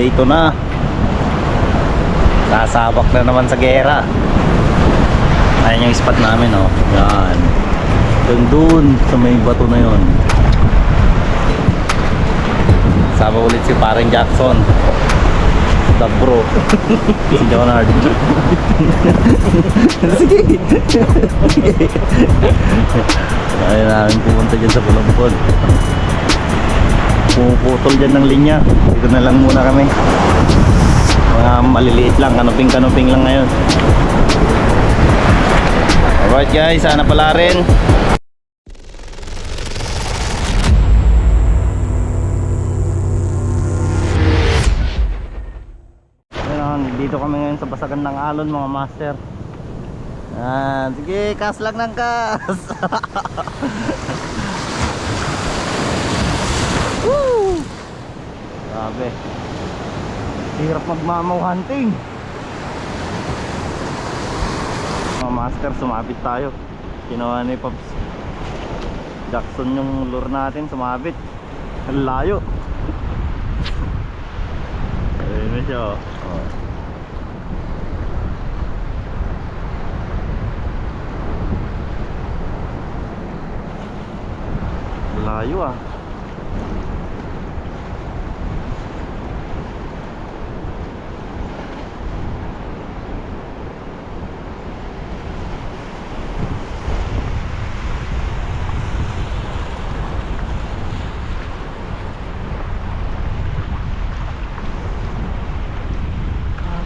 Dito na. Sasabak na naman sa gera. Ayan yung spot namin, oh. Yan. Doon doon sa may bato na yon. Sama ulit si paring Jackson. The bro. si Leonard. Sige. Ayaw namin pumunta dyan sa Pulampol. Puputol dyan ng linya. Dito na lang muna kami. Mga maliliit lang. Kanuping-kanuping lang ngayon. Alright guys, sana pala rin. Dito kami ngayon sa basagan ng alon mga master. Ah, sige, kas lang ng kas. Grabe. Hirap magmamaw hunting. Mga master, sumabit tayo. Ginawa ni Pops Jackson yung lure natin, sumabit. Ang layo. Ayun na siya. oh. Oh. Layo ah.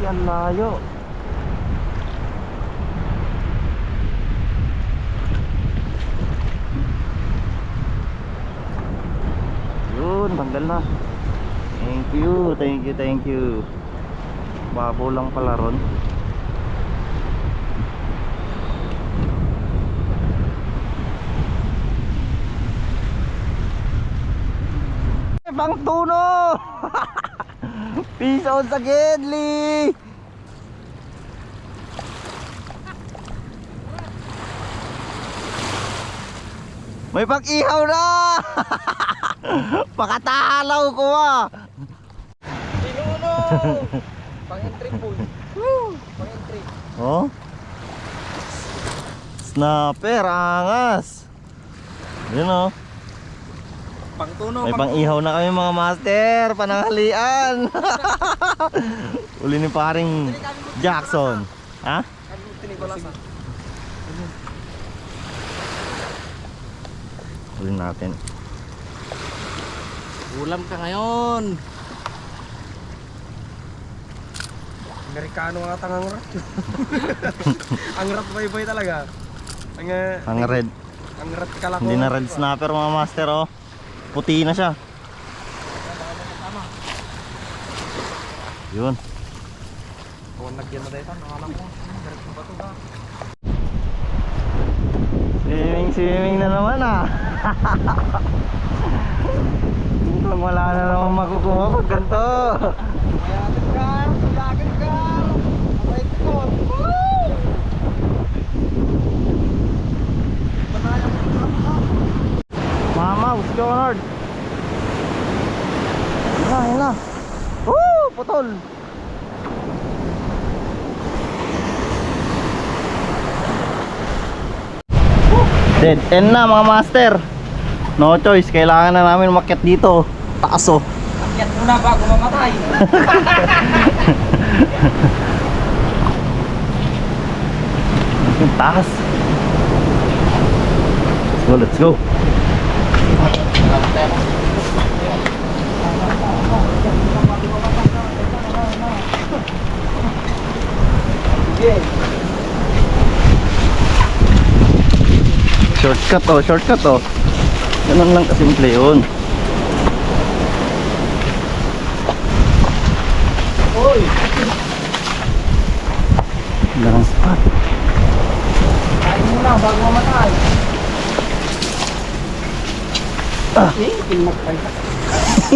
Grabe, ang layo. Yun, tanggal na. Thank you, thank you, thank you. Babo lang pala ron. Pang tuno! Peace out sa Gedli! May pag-ihaw na! Pakatalaw ko ah! Pinuno! Pang-entry po. Pang-entry. Oh? Snapper, angas! Yun oh. Pang-tuno. May pang-ihaw na kami mga master, pananghalian. Uli ni paring Jackson. Ha? Ano tinibalasa? Uli natin. Ulam ka ngayon. Amerikano nga tangang rat. ang rat bay-bay talaga. Ang, uh, Ang red. ang rat kalako. Hindi na red snapper mga master oh. Puti na siya. Yun. Kung nagyan na tayo tan, alam mo. Diretso ba ito ba? Swimming, swimming na naman ah. Mukhang wala na naman makukuha pag ganito. Mayatin ka, sulagin ka. Wait ko. Mama, Leonard. Yun na, yun na. Woo! Putol. Dead end na mga master. No choice, kailangan na namin umakyat dito. Taas oh. Akyat muna bago mamatay. Yung taas. So let's go. Shortcut oh, shortcut oh. Ganun lang kasimple yun. Hoy! Lang spot. Kain muna bago mamatay. Ah. Eh, pinagpay ka.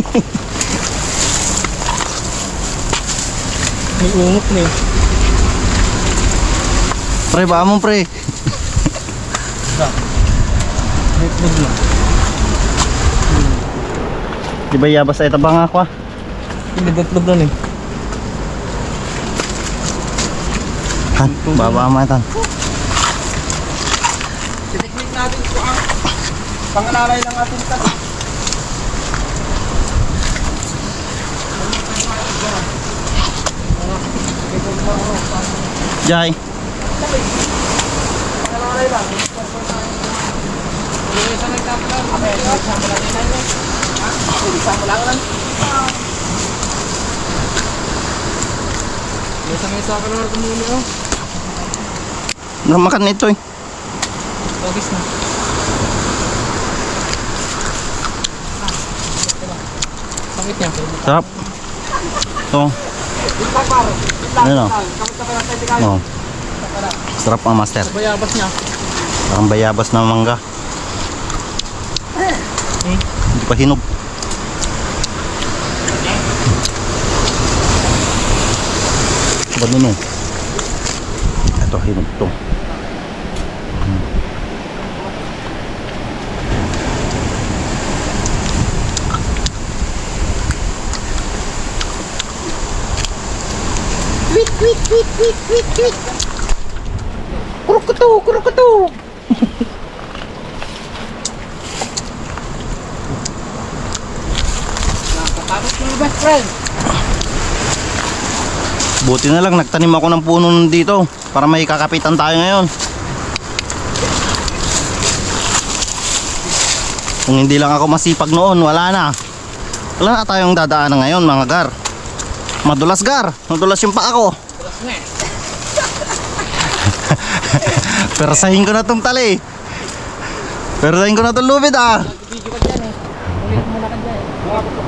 May ungot na eh. Pre, baka mo pre. Netbog lang. Di ba yabas ay tabang ako ah. Hindi datlog nun eh. Han, baba mo ito. Tiniknik natin ito ang pangalalay ng ating tabi. Jai. Pangalalay lang. Namakan nito eh. Togis na. Sakit niya. Sarap. Ito. Ano no? Oh. Sarap ang master. Bayabas niya. Parang bayabas na mangga. Hindi pa hinog. Ba nun eh? Ito, hinog to. Kwit, kwit, kwit, kwit, kwit, kwit. Kurukutu, kurukutu. Nakatapos ko yung best friend. Buti na lang nagtanim ako ng puno dito para may kakapitan tayo ngayon. Kung hindi lang ako masipag noon, wala na. Wala na tayong dadaanan ngayon mga gar. Madulas gar, madulas yung paa ko. Tapos nga eh. Persahin ko na tong tali. Persahin ko na tong lubid ah. Video ka dyan eh. Ulit muna ka dyan eh.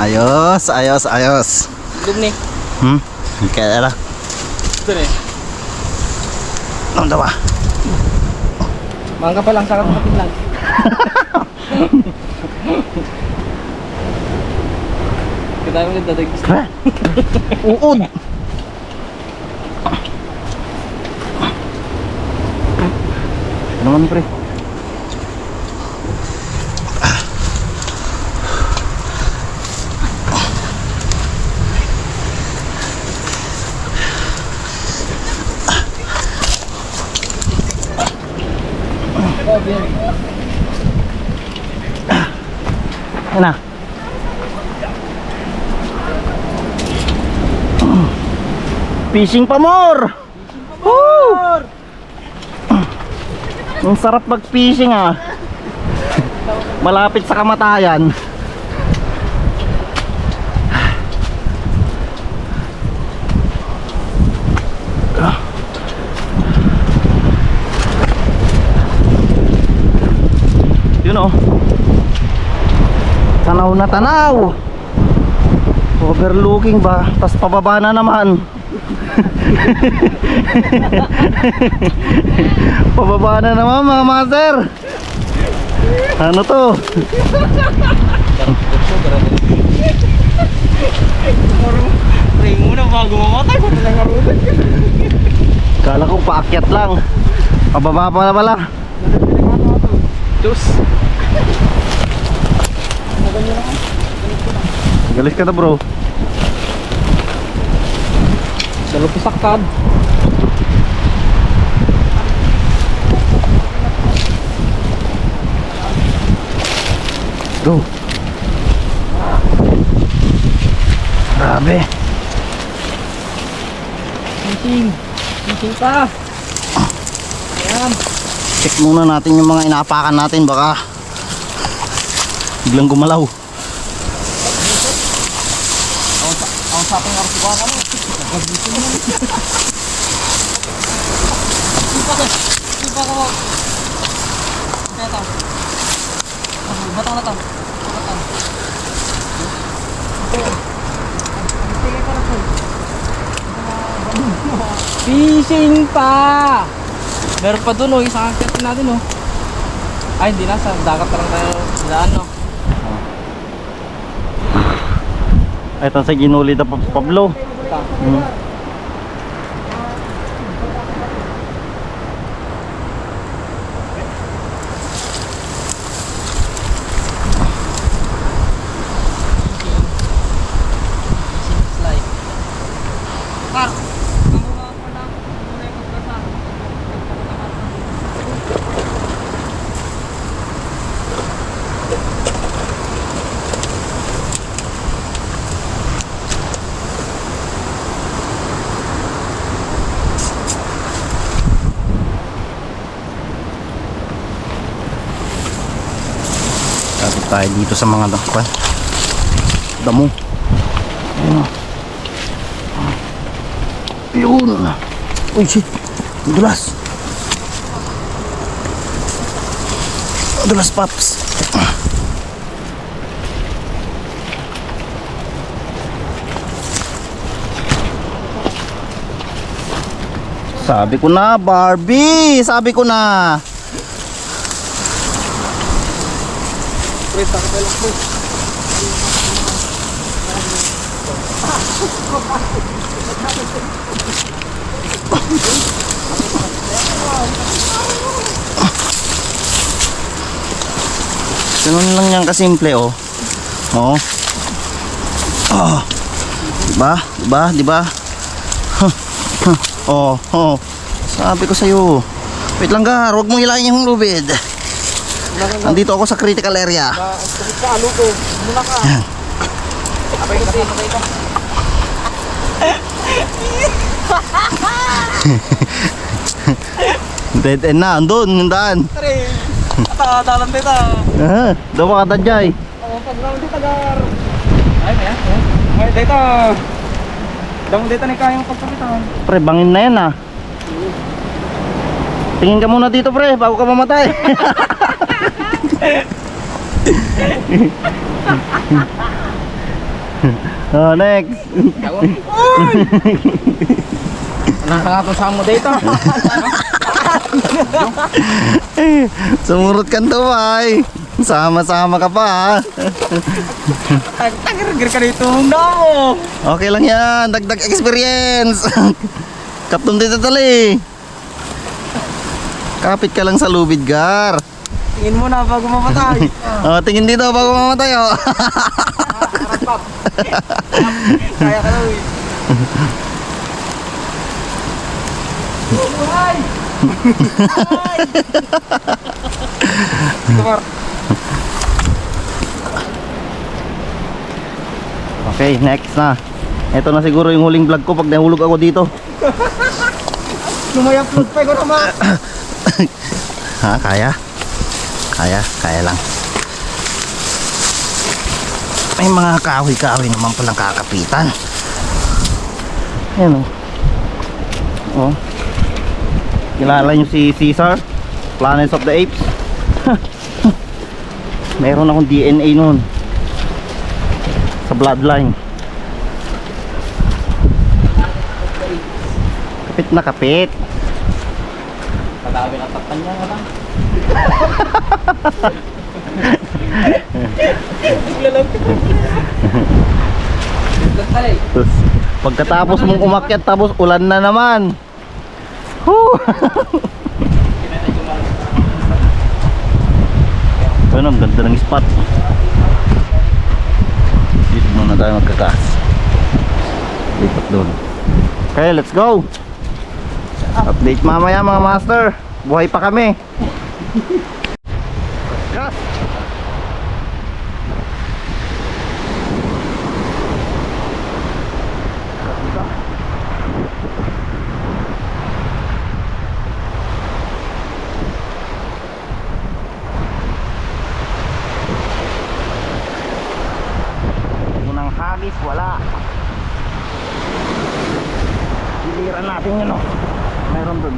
Ayos, ayos, ayos. Dumi. Hmm? Kaya na. Ito. Ano daw ba? Mangga pa lang sa kapatid lang. Kita mo ulit dadag. Uod. Ano naman pre? Yan na. Fishing pa more! Woo! Ang sarap mag-fishing ah. Malapit sa kamatayan. Yun oh. Tanaw na tanaw. Overlooking ba? Tapos pababa na naman. Pababa na naman mga master. Ano to? Ring muna bago mamatay. Nangarutan ka. Kala ko paakyat lang. Pababa pa na pala. Diyos. Galis ka na bro. Dalo pisaktad. Go. Grabe. Fishing. Fishing pa. Ayan. Check muna natin yung mga inaapakan natin baka biglang gumalaw. Ang sapang arso ba kami? Nagabitin mo. Ipa ka. Ipa ka mo. Ito. Batang na to. Batang. Fishing pa! Meron pa dun oh, isang akit natin oh. Ay, hindi na. Sa dagat lang tayo daan, no? Ito sa ginuli na Pablo. Hmm. Tayo dito sa mga dakwan. Damo. Ayun o. Yun. Uy, shit. Dulas. Dulas, Paps. Sabi ko na, Barbie! Sabi ko na! Pre, takot lang, pre. Ganun lang yan kasimple oh. Oo. Ah. Diba? Diba? Diba? Huh. Huh. Oh, oh. Sabi ko sa'yo. Wait lang gar, huwag mong hilahin yung lubid. Nandito ako sa critical area. Ka. Dead end na, andun, yung daan. Tari. Ata, dalam dito. Ah, dawa ka tadyay. Oo, pag dalam dito, gar. Ay, maya. Ay, dito. Damo dito ni kayang pagkakitaan. Pre, bangin na yan ah. Tingin ka muna dito pre, bago ka mamatay. oh, next. Nakakatusa mo dito. Sumurot ka tumay. Sama-sama ka pa ha. Tagir ka dito. No! Okay lang yan, dagdag experience. Kapton dito tali. Kapit ka lang sa lubid, Gar. Tingin mo na bago mamatay. Oh, tingin dito bago mamatay oh. Kaya ka na, uy. Buhay! Buhay! Okay, next na. Ito na siguro yung huling vlog ko pag nahulog ako dito. Lumayang flood pa ko naman. Ha, kaya? Kaya, kaya lang. May mga kahoy-kahoy naman palang kakapitan. Ayan o. Oh. Kilala nyo si Caesar? Planets of the Apes? Meron akong DNA noon. Sa bloodline. Kapit na kapit. Kadami na tapan niya nga lang. Tapos, pagkatapos mong umakyat tapos ulan na naman. Whew! Ano, ang ganda ng spot. Dito muna tayo magkakas. Lipat doon. Okay, let's go. Update mamaya mga master. Buhay pa kami. Gas! Unang hagis, wala. Diliran natin yun, oh. Meron dun.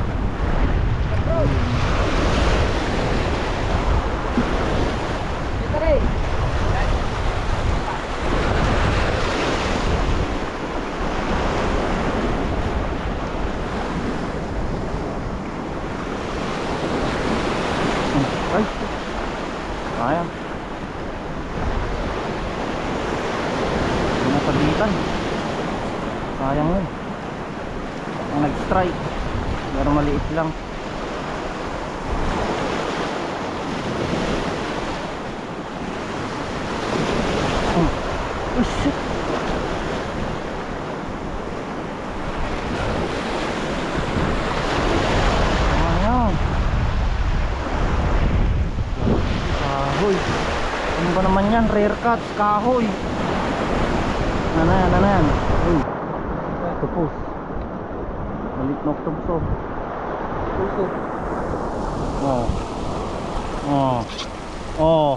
Ay, Nawalan. Sayang yun. Ang nag-strike. Pero maliit lang. Oh, oh shit. Ayan. Kahoy. Ano ba naman yan? Rare cuts, kahoy. Ano na yan, ano na yan? Uy. Octopus. Malit na octopus oh. Puso. Oh. Oh. Oh.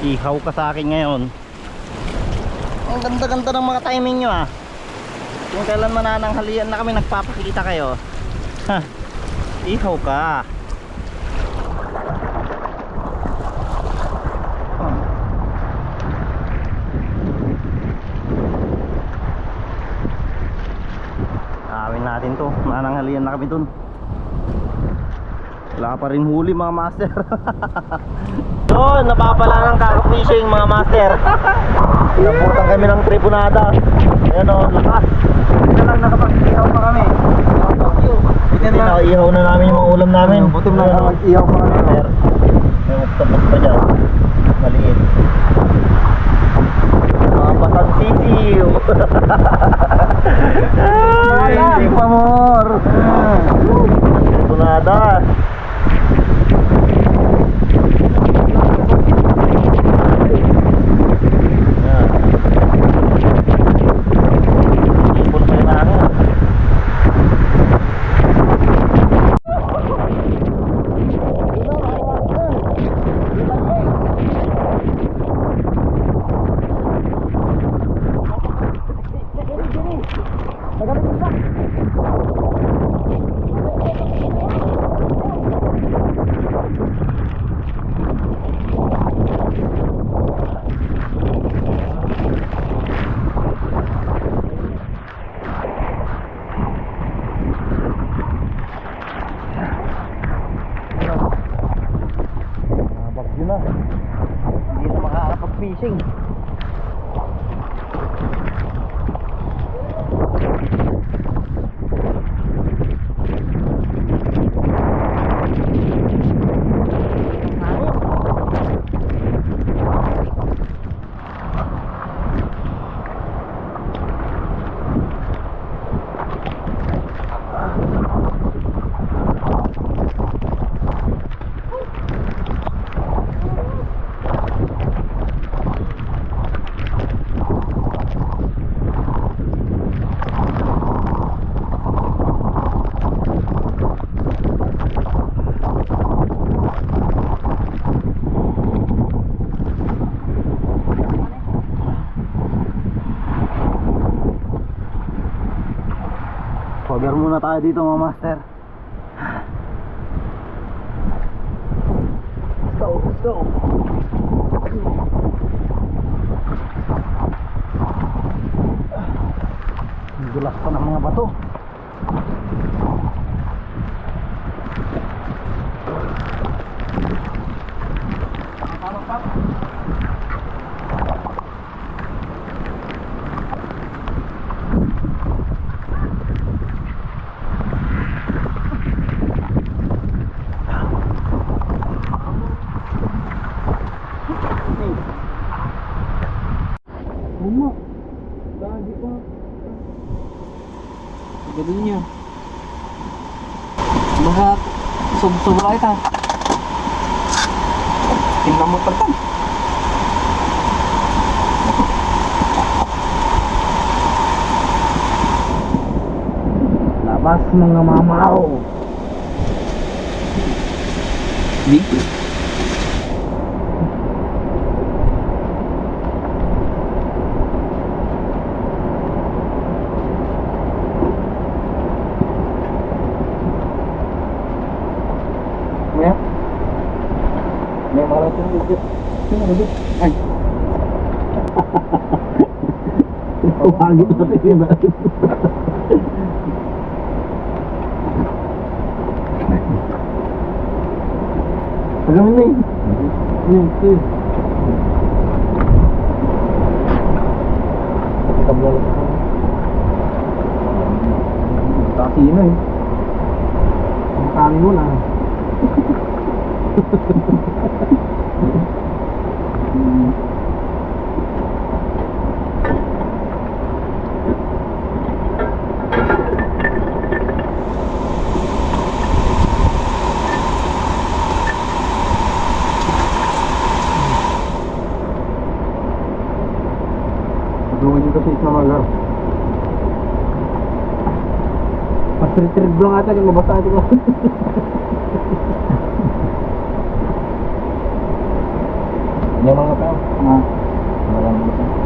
Ihaw ka sa akin ngayon. Ang ganda-ganda ng mga timing nyo ah. Kung kailan manananghalian na kami nagpapakita kayo. Ha. Ihaw ka. Oh. Awin natin to. Mananghalian na kami dun. Wala pa rin huli mga master. Yun, napapala ng carp fishing mga master. Nabutan kami ng tribunada. Ayan o, lakas. Ito lang nakapag-ihaw pa kami. Hindi nakaihaw na namin yung mga ulam namin. Butim lang Ayan, o. nakapag-ihaw pa kami. May octopus pa dyan. Maliit. Mga batang sisiw. Ay, hindi pa more. Tribunada. Yan. 微信 tayo dito mga master. Let's go, let's go. Ang Dulas pa ng mga bato. Uma. Lagi pa. Gabi niyo. Mga sub-sobra ita. Tingnan mo pa tan. Labas mga mamao. Di? Ay. Tawagin natin yung batin. Tagal na eh. Ano ito eh. Kabla lang. Kasi na eh. Ang kanin mo na. Isang magar. Patritrib lang ata, yung mabasa ito ko. Yung mga tao? Ah. Maraming basa.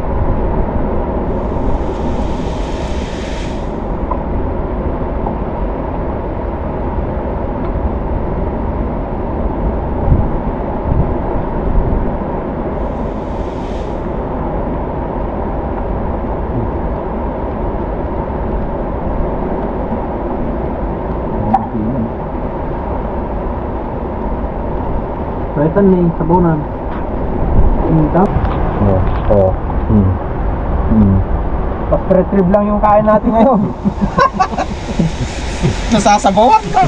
Pwede ni sabunan. Inta. Oo. Oo. Hmm. Hmm. Pa-retrieve lang yung kain natin ngayon. Nasasabawan ka.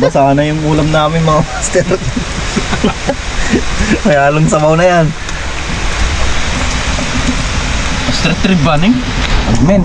Basa na yung ulam namin mga master. May halong sabaw na yan. Street trip ba ning? Men,